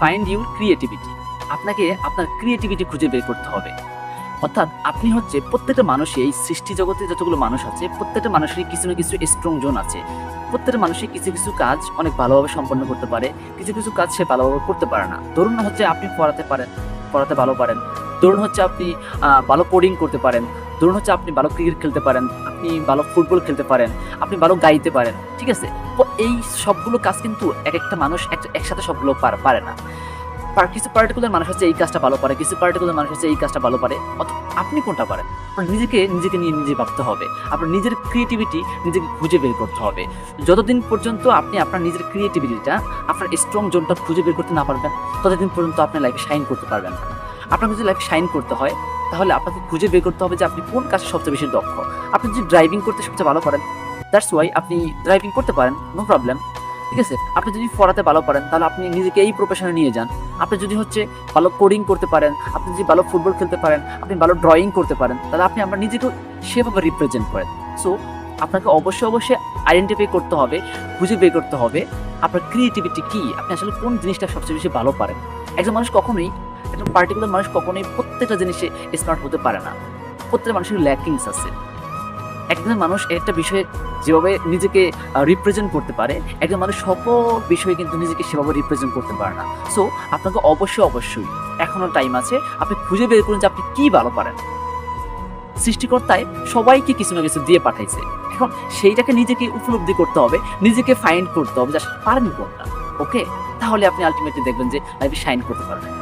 Find your creativity আপনাকে আপনার creativity খুঁজে বের করতে হবে। অর্থাৎ আপনি হচ্ছে প্রত্যেকটা মানুষই এই সৃষ্টি জগতে যতগুলো মানুষ আছে, প্রত্যেকটা মানুষেরই কিছু না কিছু স্ট্রং জোন আছে। প্রত্যেকটা মানুষই কিছু কিছু কাজ অনেক ভালোভাবে সম্পন্ন করতে পারে, কিছু কিছু কাজ সে ভালোভাবে করতে পারে না। ধরুন হচ্ছে আপনি পড়াতে পারেন, পড়াতে ভালো পারেন। ধরুন হচ্ছে আপনি ভালো কোডিং করতে পারেন। ধরুন হচ্ছে আপনি ভালো ক্রিকেট খেলতে পারেন, আপনি ভালো ফুটবল খেলতে পারেন, আপনি ভালো গাইতে পারেন, ঠিক আছে? তো এই সবগুলো কাজ কিন্তু এক একটা মানুষ এক- একসাথে সবগুলো পারে না। কিছু পার্টিকুলার মানুষ হচ্ছে এই কাজটা ভালো পারে, কিছু পার্টিকুলার মানুষ হচ্ছে এই কাজটা ভালো পারে। আপনি কোনটা পারেন? আপনার নিজেকে নিজেকে নিয়ে নিজে ভাবতে হবে। আপনার নিজের ক্রিয়েটিভিটি নিজেকে খুঁজে বের করতে হবে। যতদিন পর্যন্ত আপনি আপনার নিজের ক্রিয়েটিভিটিটা আপনার স্ট্রং জোনটা খুঁজে বের করতে না পারবেন, ততদিন পর্যন্ত আপনি লাইফে শাইন করতে পারবেন না। আপনাকে যদি লাইফে শাইন করতে হয় তাহলে আপনাকে খুঁজে বের করতে হবে যে আপনি কোন কাজে সবচেয়ে বেশি দক্ষ। আপনি যদি ড্রাইভিং করতে সবচেয়ে ভালো পারেন দ্যাটস ওয়াই আপনি ড্রাইভিং করতে পারেন নো প্রবলেম ঠিক আছে? আপনি যদি পড়াতে ভালো পারেন তাহলে আপনি নিজেকে এই প্রফেশনে নিয়ে যান। আপনি যদি হচ্ছে ভালো কোডিং করতে পারেন, আপনি যদি ভালো ফুটবল খেলতে পারেন, আপনি ভালো ড্রয়িং করতে পারেন, তাহলে আপনি আপনার নিজেকে সেভাবে রিপ্রেজেন্ট করেন। সো আপনাকে অবশ্যই অবশ্যই আইডেন্টিফাই করতে হবে, খুঁজে বের করতে হবে, আপনার ক্রিয়েটিভিটি কি, আপনি আসলে কোন জিনিসটা সবচেয়ে বেশি ভালো পারেন। একজন মানুষ কখনোই একজন পার্টিকুলার মানুষ কখনোই প্রত্যেকটা জিনিসে স্মার্ট হতে পারে না। প্রত্যেকটা মানুষের ল্যাকিংস আছে। একজন মানুষ একটা বিষয়ে যেভাবে নিজেকে রিপ্রেজেন্ট করতে পারে, একজন মানুষ সকল বিষয়ে কিন্তু নিজেকে সেভাবে রিপ্রেজেন্ট করতে পারে না। সো আপনাকে অবশ্যই অবশ্যই এখনও টাইম আছে, আপনি খুঁজে বের করুন যে আপনি কি ভালো পারেন। সৃষ্টিকর্তায় সবাইকে কিছু না কিছু দিয়ে পাঠাইছে। এখন সেইটাকে নিজেকে উপলব্ধি করতে হবে, নিজেকে ফাইন্ড করতে হবে যে পারেন কোনটা ওকে তাহলে আপনি আলটিমেটলি দেখবেন যে লাইফে শাইন করতে পারবেন।